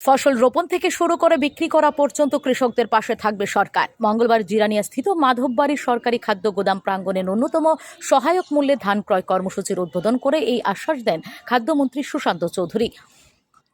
ফসল রোপণ থেকে শুরু করে বিক্রি করা পর্যন্ত কৃষকদের পাশে থাকবে সরকার। মঙ্গলবার জিরানিয়া স্থিত মাধববাড়ির সরকারি খাদ্য গোদাম প্রাঙ্গণে ন্যূনতম সহায়ক মূল্যে ধান ক্রয় কর্মসূচির উদ্বোধন করে এই আশ্বাস দেন খাদ্যমন্ত্রী সুশান্ত চৌধুরী।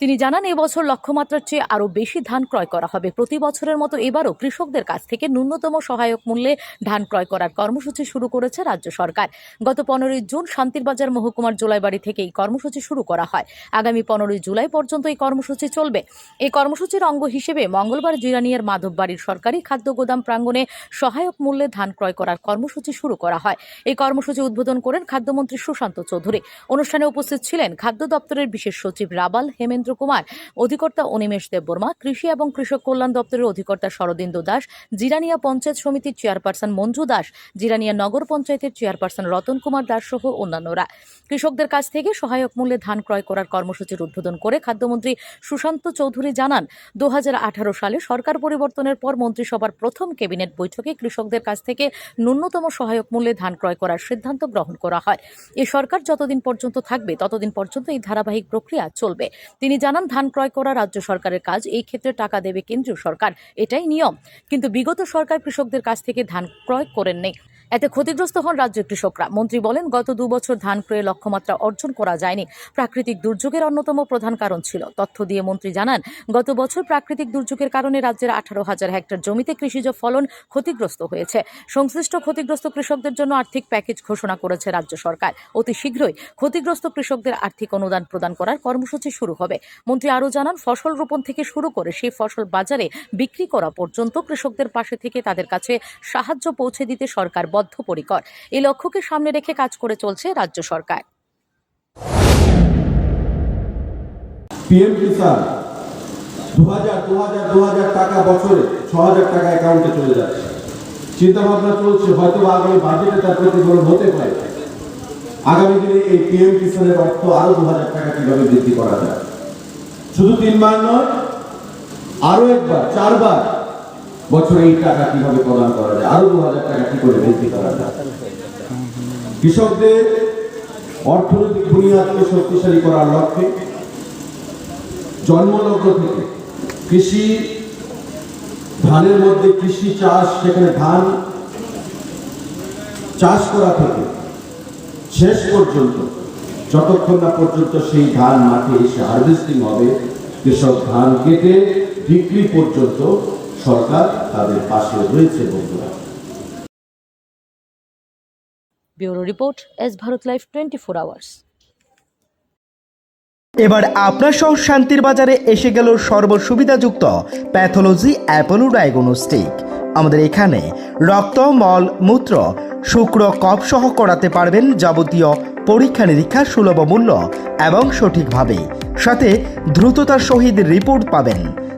তিনি জানান, এবছর লক্ষ্যমাত্রার চেয়ে আরও বেশি ধান ক্রয় করা হবে। প্রতি বছরের মতো এবারও কৃষকদের কাছ থেকে ন্যূনতম সহায়ক মূল্যে ধান ক্রয় করার কর্মসূচি শুরু করেছে রাজ্য সরকার। গত পনেরোই জুন শান্তিরবাজার মহকুমার জোলাইবাড়ি থেকে এই কর্মসূচি শুরু করা হয়। আগামী পনেরোই জুলাই পর্যন্ত এই কর্মসূচি চলবে। এই কর্মসূচির অঙ্গ হিসেবে মঙ্গলবার জিরানিয়ার মাধববাড়ির সরকারি খাদ্য গোদাম প্রাঙ্গণে সহায়ক মূল্যে ধান ক্রয় করার কর্মসূচি শুরু করা হয়। এই কর্মসূচি উদ্বোধন করেন খাদ্যমন্ত্রী সুশান্ত চৌধুরী। অনুষ্ঠানে উপস্থিত ছিলেন খাদ্য দপ্তরের বিশেষ সচিব রাবাল হেমেন্দ্র কুমার অধিকর্তা অনিমেষ দেববর্মা, কৃষি এবং কৃষক কল্যাণ দপ্তরের অধিকর্তা শরদিন্দু দাস, জিরানিয়া পঞ্চায়েত সমিতির চেয়ারপারসন মঞ্জু দাস, জিরানিয়া নগর পঞ্চায়েতের চেয়ারপারসন রতন কুমার দাস সহ অন্যান্যরা। কৃষকদের কাছ থেকে সহায়ক মূল্যে ধান ক্রয় করার কর্মসূচির উদ্বোধন করে খাদ্যমন্ত্রী সুশান্ত চৌধুরী জানান দু হাজার আঠারো সালে সরকার পরিবর্তনের পর মন্ত্রিসভার প্রথম ক্যাবিনেট বৈঠকে কৃষকদের কাছ থেকে ন্যূনতম সহায়ক মূল্যে ধান ক্রয় করার সিদ্ধান্ত গ্রহণ করা হয়। এ সরকার যতদিন পর্যন্ত থাকবে, ততদিন পর্যন্ত এই ধারাবাহিক প্রক্রিয়া চলবে। তিনি জানান, ধান ক্রয় করা রাজ্য সরকারের কাজ, এই ক্ষেত্রে টাকা দেবে কেন্দ্রীয় সরকার। এটাই নিয়ম। কিন্তু বিগত সরকার কৃষকদের কাছ থেকে ধান ক্রয় করেননি এতে ক্ষতিগ্রস্ত হন রাজ্যের কৃষকরা। মন্ত্রী বলেন, গত দু বছর ধান ক্রয়ে লক্ষ্যমাত্রা অর্জন করা যায়নি। প্রাকৃতিক দুর্যোগের অন্যতম প্রধান কারণ ছিল। তথ্য দিয়ে মন্ত্রী জানান, গত বছর প্রাকৃতিক দুর্যোগের কারণে রাজ্যের আঠারো হাজার হেক্টর জমিতে কৃষিজ ফলন ক্ষতিগ্রস্ত হয়েছে। সংশ্লিষ্ট ক্ষতিগ্রস্ত কৃষকদের জন্য আর্থিক প্যাকেজ ঘোষণা করেছে রাজ্য সরকার। অতি শীঘ্রই ক্ষতিগ্রস্ত কৃষকদের আর্থিক অনুদান প্রদান করার কর্মসূচি শুরু হবে। মন্ত্রী আরও জানান, ফসল রোপণ থেকে শুরু করে সেই ফসল বাজারে বিক্রি করা পর্যন্ত কৃষকদের পাশে থেকে তাদের কাছে সাহায্য পৌঁছে দিতে সরকার বদ্ধপরিকর। এই লক্ষ্যকে সামনে রেখে কাজ করে চলছে রাজ্য সরকার। পিএম দু হাজার দু হাজার দু হাজার টাকা বছরে ছ হাজার টাকা অ্যাকাউন্টে চলে যাচ্ছে। চলছে হয়তো আগামী বাজেটে তার প্রতিফলন হতে পারে। আগামী দিনে এই পিএম অর্থ দু হাজার টাকা কীভাবে বৃদ্ধি করা যায়? শুধু তিনবার নয়, আরও একবার, চারবার বছরে এই টাকা কীভাবে প্রদান করা যায়? আরও দু হাজার টাকা কি করে বৃদ্ধি করা যায়? কৃষকদের অর্থনৈতিক বুনিয়াদকে শক্তিশালী করার লক্ষ্যে জন্মলগ্ন থেকে কৃষি ধানের মধ্যে কৃষি চাষ, সেখানে ধান চাষ করা থেকে শেষ পর্যন্ত, যতক্ষণ না পর্যন্ত সেই ধান মাঠে এসে হারভেস্টিং হবে, কৃষক ধান কেটে বিক্রি পর্যন্ত সরকার তাদের পাশে রয়েছে বন্ধুরা। Bureau report S Bharat life twenty four hours. এবার আপনার সহ শান্তির বাজারে এসে গেল সর্বসুবিধাযুক্ত প্যাথোলজি অ্যাপোলো ডায়াগনস্টিক আমাদের এখানে রক্ত মল মূত্র শুক্র কফ সহ করাতে পারবেন যাবতীয় পরীক্ষা নিরীক্ষা সুলভ মূল্য এবং সঠিকভাবে। সাথে দ্রুততার সহিত রিপোর্ট পাবেন।